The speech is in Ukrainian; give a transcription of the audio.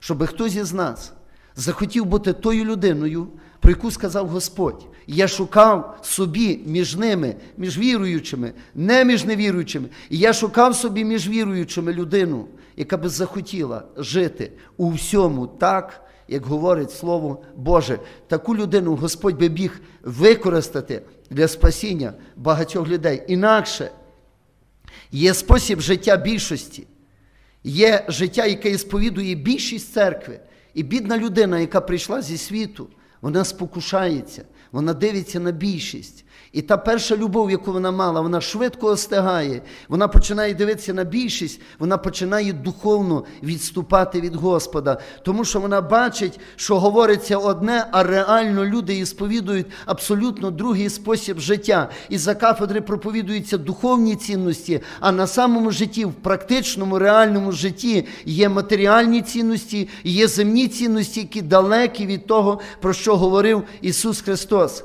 щоб хтось із нас захотів бути тою людиною, про яку сказав Господь. Я шукав собі між ними, між віруючими, не між невіруючими. І я шукав собі між віруючими людину, яка би захотіла жити у всьому так, як говорить Слово Боже. Таку людину Господь би міг використати для спасіння багатьох людей. Інакше є спосіб життя більшості. Є життя, яке сповідує більшість церкви. І бідна людина, яка прийшла зі світу, вона спокушається, вона дивиться на більшість. І та перша любов, яку вона мала, вона швидко остигає, вона починає дивитися на більшість, вона починає духовно відступати від Господа, тому що вона бачить, що говориться одне, а реально люди і сповідують абсолютно другий спосіб життя. І за кафедри проповідуються духовні цінності, а на самому житті, в практичному, реальному житті є матеріальні цінності, є земні цінності, які далекі від того, про що говорив Ісус Христос.